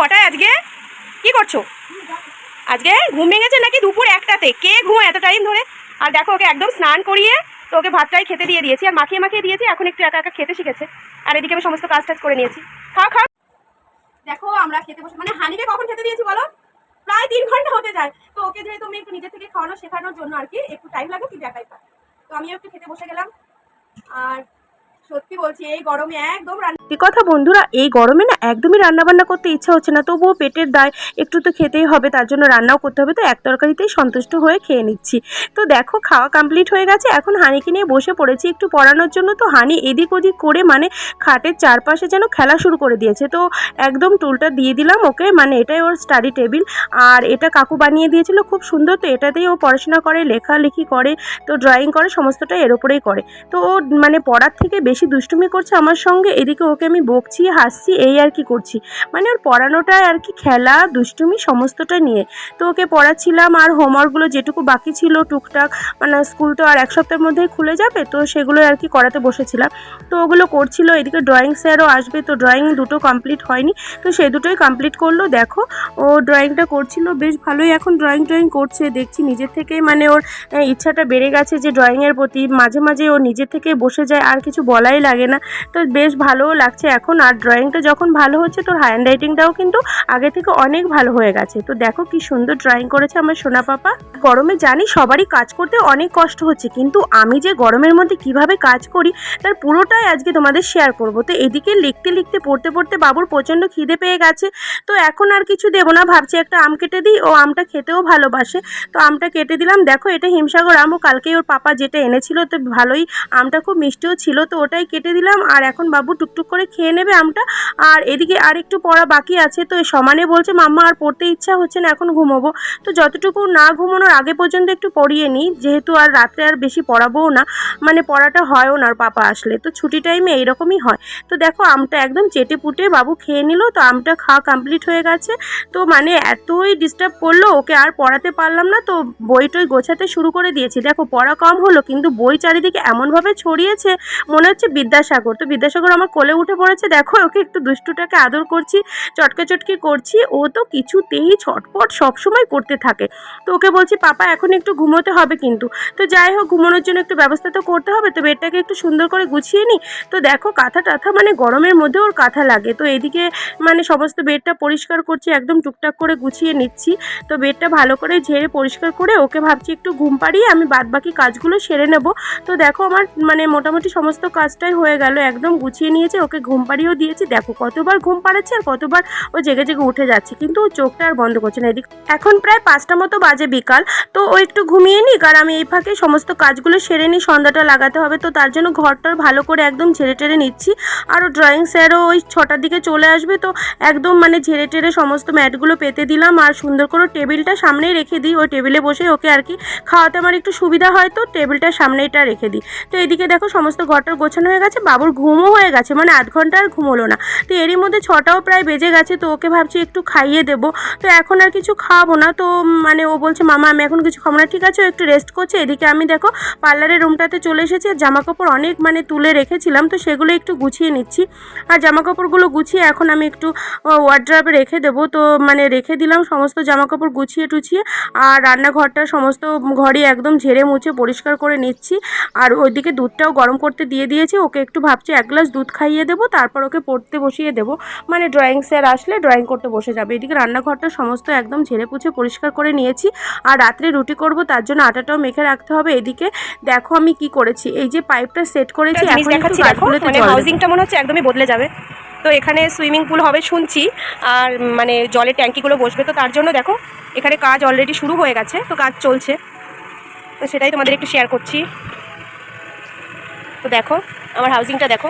কটায় আজকে? কি করছ? আজকে ঘুম ভেঙেছে নাকি দুপুর একটাতে? কে ঘুমোয় এত টাইম ধরে? আর দেখো, ওকে একদম স্নান করিয়ে তো ওকে ভাতটাই খেতে দিয়ে দিয়েছি। আর মাখিয়ে মাখিয়ে দিয়েছি, এখন একটু একা একা খেতে শিখেছে। আর এদিকে আমি সমস্ত কাজ টাজ করে নিয়েছি। খাও খাও। দেখো, আমরা খেতে বসে মানে হানিকে কখন খেতে দিয়েছি বলো? প্রায় তিন ঘণ্টা হতে যায়। তো ওকে যেহেতু আমি একটু নিজে থেকে খাওয়ানো শেখানোর জন্য আর কি, একটু টাইম লাগে কিন্তু খায়। তো আমিও একটু খেতে বসে গেলাম। আর সত্যি বলছি, এই কথা বন্ধুরা, এই গরমে না একদমই রান্না বান্না করতে ইচ্ছা হচ্ছে না। তবুও পেটের দায়, একটু তো খেতেই হবে, তার জন্য রান্নাও করতে হবে। তো এক তরকারিতেই সন্তুষ্ট হয়ে খেয়ে নিচ্ছি। তো দেখো, খাওয়া কমপ্লিট হয়ে গেছে। এখন হানিকে নিয়ে বসে পড়েছি একটু পড়ানোর জন্য। তো হানি এদিক ওদিক করে মানে খাটের চারপাশে যেন খেলা শুরু করে দিয়েছে। তো একদম টুলটা দিয়ে দিলাম ওকে মানে এটাই ওর স্টাডি টেবিল আর এটা কাকু বানিয়ে দিয়েছিল, খুব সুন্দর। তো এটাতেই ও পড়াশোনা করে, লেখালেখি করে, তো ড্রয়িং করে সমস্তটা এর ওপরেই করে। তো ও মানে পড়ার থেকে বেশি দুষ্টুমি করছে আমার সঙ্গে, এদিকে ওকে আমি বকছি, হাসছি, এই আর কি করছি। মানে ওর পড়ানোটা আর কি খেলা, দুষ্টুমি সমস্তটা নিয়ে। তো ওকে পড়াচ্ছিলাম আর হোমওয়ার্কগুলো যেটুকু বাকি ছিল টুকটাক মানে স্কুল তো আর এক সপ্তাহের মধ্যেই খুলে যাবে, তো সেগুলো আর কি করাতে বসেছিলাম। তো ওগুলো করছিল, এদিকে ড্রয়িং স্যারও আসবে, তো ড্রয়িং দুটো কমপ্লিট হয়নি। তো সেই দুটোই কমপ্লিট করল, দেখো। ও ড্রয়িংটা করছিল, বেশ ভালোই এখন ড্রয়িং ড্রয়িং করছে, দেখছি নিজের থেকেই মানে ওর ইচ্ছাটা বেড়ে গেছে যে ড্রয়িংয়ের প্রতি। মাঝে মাঝে ও নিজের থেকে বসে যায়, আর কিছু বলাই লাগে না। তো বেশ ভালোও লাগছে। এখন আর ড্রয়িংটা যখন ভালো হচ্ছে তোর হ্যান্ড রাইটিংটাও কিন্তু আগে থেকে অনেক ভালো হয়ে গেছে। তো দেখো কি সুন্দর ড্রয়িং করেছে আমার সোনা পাপা। গরমে জানি সবারই কাজ করতে অনেক কষ্ট হচ্ছে, কিন্তু আমি যে গরমের মধ্যে কীভাবে কাজ করি, তার পুরোটাই আজকে তোমাদের শেয়ার করব। তো এদিকে লিখতে লিখতে, পড়তে পড়তে বাবুর প্রচণ্ড খিদে পেয়ে গেছে। তো এখন আর কিছু দেবো না, ভাবছি একটা আম কেটে দিই। ও আমটা খেতেও ভালোবাসে। তো আমটা কেটে দিলাম। দেখো এটা হিমসাগর আম ও কালকেই ওর পাপা যেটা এনেছিল, তো ভালোই আমটা খুব মিষ্টিও ছিল। তো ওটাই কেটে দিলাম, আর এখন বাবু টুকটুক করে খেয়ে নেবে আমটা। আর এদিকে আর একটু পড়া বাকি আছে, তো সমানে বলছে, মাম্মা, আর পড়তে ইচ্ছা হচ্ছে না, এখন ঘুমোবো। তো যতটুকু না ঘুমানোর আগে পর্যন্ত একটু পড়িয়ে নিই, যেহেতু আর রাত্রে আর বেশি পড়াবোও না মানে পড়াটা হয়ও না আর পাপা আসলে, তো ছুটি টাইমে এইরকমই হয়। তো দেখো, আমটা একদম চেটে পুটে বাবু খেয়ে নিল, তো আমটা খাওয়া কমপ্লিট হয়ে গেছে। তো মানে এতই ডিস্টার্ব করল, ওকে আর পড়াতে পারলাম না, তো বই টই গোছাতে শুরু করে দিয়েছি। দেখো, পড়া কম হলো, কিন্তু বই চারিদিকে এমনভাবে ছড়িয়েছে, মনে হচ্ছে বিদ্যাসাগর। তো বিদ্যাসাগর আমার কোলে উঠে পড়েছে, দেখো ওকে একটু দুষ্টুটাকে আদর করছি চটকে চটকে করছি, ও তো কিছুতেই ছটপট সবসময় করতে থাকে। তো ওকে বলছি, পাপা, এখন একটু ঘুমোতে হবে কিন্তু। তো যাই হোক, ঘুমানোর জন্য একটু ব্যবস্থা তো করতে হবে, তো বেডটাকে একটু সুন্দর করে গুছিয়ে নিই। তো দেখো কাঁথা টাথা মানে গরমের মধ্যে ওর কাঁথা লাগে। তো এদিকে মানে সমস্ত বেডটা পরিষ্কার করছি, একদম টুকটাক করে গুছিয়ে নিচ্ছি। তো বেডটা ভালো করে ঝেড়ে পরিষ্কার করে ওকে ভাবছি একটু ঘুম পাড়িয়ে আমি বাদ বাকি কাজগুলো সেরে নেব। তো দেখো আমার মানে মোটামুটি সমস্ত কাজটাই হয়ে গেল, একদম গুছিয়ে নিয়েছে, ওকে ঘুম পাড়িয়েও দিয়েছি। দেখো কতবার ঘুম পাড়াচ্ছে আর কতবার ও জেগে জেগে উঠে যাচ্ছে, কিন্তু ও চোখটা আর বন্ধ করছে না। এদিক এখন প্রায় পাঁচটা মতো বাজে বিকাল, তো ও একটু ঘুমিয়ে নিক আর আমি এই ফাঁকে সমস্ত কাজগুলো সেরে নিই, সন্ধ্যাটা লাগাতে হবে। তো তার জন্য ঘরটার ভালো করে একদম ঝেড়ে টেড়ে নিচ্ছি। আর ও ড্রয়িং স্যারও ওই ছটার দিকে চলে আসবে, তো একদম মানে ঝেড়ে টেড়ে সমস্ত ম্যাটগুলো পেতে দিলাম। আর সুন্দর করে টেবিলটা সামনেই রেখে দিই ওই টেবিলে বসে ওকে আর কি খাওয়াতে আমার একটু সুবিধা হয়, তো টেবিলটা সামনেইটা রেখে দিই। তো এদিকে দেখো সমস্ত ঘরটার গোছানো হয়ে গেছে, বাবুর ঘুমও হয়ে গেছে মানে আধ ঘণ্টা আর ঘুমোলো না। তো এরই মধ্যে ছটাও প্রায় বেজে গেছে, তো ওকে ভাবছি একটু খাইয়ে দেবো। তো এখন আর কিছু খাওয়াবো না, তো মানে ও বলছে, মামা, আমি এখন কিছু খাব না। ঠিক আছে, ও একটু রেস্ট করছে। এদিকে আমি দেখো, পার্লারের রুমটাতে চলে এসেছি, আর জামা কাপড় অনেক মানে তুলে রেখেছিলাম, তো সেগুলো একটু গুছিয়ে নিচ্ছি। আর জামা কাপড়গুলো গুছিয়ে এখন আমি একটু ওয়ার্ড্রপে রেখে দেবো। তো মানে রেখে দিলাম সমস্ত জামা কাপড় গুছিয়ে টুছিয়ে, আর রান্নাঘরটা সমস্ত ঘরই একদম ঝেড়ে মুছে পরিষ্কার করে নিচ্ছি। আর ওইদিকে দুধটাও গরম করতে দিয়ে দিয়েছি ওকে একটু ভাবছি এক গ্লাস দুধ খাইয়ে দেবো তারপর ওকে পড়তে বসিয়ে দেবো। মানে ড্রয়িং স্যার আসলে ড্রয়িং করতে বসে যাবে। এদিকে রান্নাঘরটা সমস্ত একদম ঝেড়ে পুছে পরিষ্কার করে নিয়েছি। আর রাত্রে রুটি করব তার জন্য আটাটাও মেখে রাখতে হবে। এদিকে দেখো আমি কি করেছি। এই যে পাইপটা সেট করেছি এখন একটু গাছগুলোতে মানে। হাউজিংটা মনে হচ্ছে একদমই বদলে যাবে। তো এখানে সুইমিং পুল হবে শুনছি আর মানে জলের ট্যাঙ্কিগুলো বসবে। তো তার জন্য দেখো এখানে কাজ অলরেডি শুরু হয়ে গেছে তো কাজ চলছে। তো সেটাই তোমাদের একটু শেয়ার করছি। তো দেখো আমার হাউজিংটা দেখো।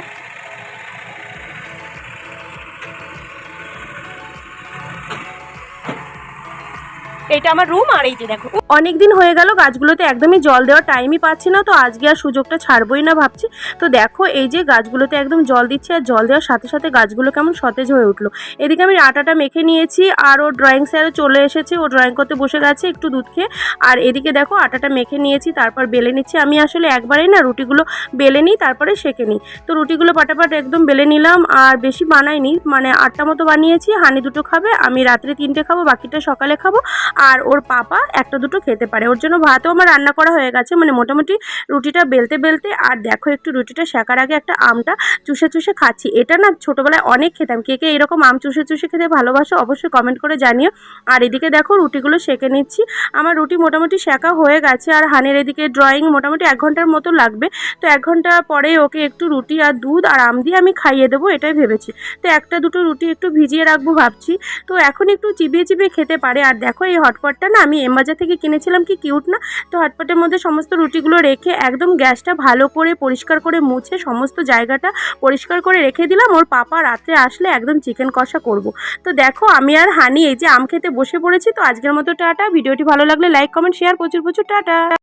এইটা আমার রুম আর এই যে দেখো। অনেক দিন হয়ে গেল, গাছগুলোতে একদমই জল দেওয়ার টাইমই পাচ্ছি না, তো আজকে আর সুযোগটা ছাড়বই না ভাবছি। তো দেখো, এই যে গাছগুলোতে একদম জল দিচ্ছি আর জল দেওয়ার সাথে সাথে গাছগুলো কেমন সতেজ হয়ে উঠল। এদিকে আমি আটাটা মেখে নিয়েছি আর ও ড্রয়িং স্যারও চলে এসেছে, ও ড্রয়িং করতে বসে গেছে একটু দুধ খেয়ে। আর এদিকে দেখো, আটাটা মেখে নিয়েছি, তারপর বেলে নিচ্ছি। আমি আসলে একবারেই না রুটিগুলো বেলে নিই, তারপরে সেঁকে নিই। তো রুটিগুলো পাটাপাট একদম বেলে নিলাম, আর বেশি বানাইনি। মানে আটটা মতো বানিয়েছি, হানি দুটো খাবে, আমি রাত্রে তিনটে খাব, বাকিটা সকালে খাব। আর ওর পাপা একটা দুটো খেতে পারে। ওর জন্য ভাতও আমার রান্না করা হয়ে গেছে। মানে মোটামুটি রুটিটা বেলতে বেলতে আর দেখো একটু রুটিটা শেখার আগে একটা আমটা চুষে চুষে খাচ্ছি। এটা না ছোটোবেলায় অনেক খেতাম। কে কে এরকম আম চুষে চুষে খেতে ভালোবাসো অবশ্যই কমেন্ট করে জানিও। আর এদিকে দেখো রুটিগুলো সেঁকে নিচ্ছি। আমার রুটি মোটামুটি শেখা হয়ে গেছে আর হানের এদিকে ড্রয়িং মোটামুটি এক ঘণ্টার মতো লাগবে। তো এক ঘণ্টা পরে ওকে একটু রুটি আর দুধ আর আম দিয়ে আমি খাইয়ে দেবো এটাই ভেবেছি। তো একটা দুটো রুটি একটু ভিজিয়ে রাখব ভাবছি। তো এখন একটু চিবিয়ে চিবিয়ে খেতে পারে। আর দেখো এই হটপটটা না আমি এমবাজার থেকে কিনেছিলাম, কি কিউট না? তো হটপটের মধ্যে সমস্ত রুটিগুলো রেখে একদম গ্যাসটা ভালো করে পরিষ্কার করে মুছে সমস্ত জায়গাটা পরিষ্কার করে রেখে দিলাম। ওর পাপা রাত্রে আসলে একদম চিকেন কষা করব। তো দেখো আমি আর হানি এই যে আম খেতে বসে পড়েছি, তো আজকের মতো টাটা। ভিডিওটি ভালো লাগলে লাইক কমেন্ট শেয়ার প্রচুর প্রচুর, টাটা।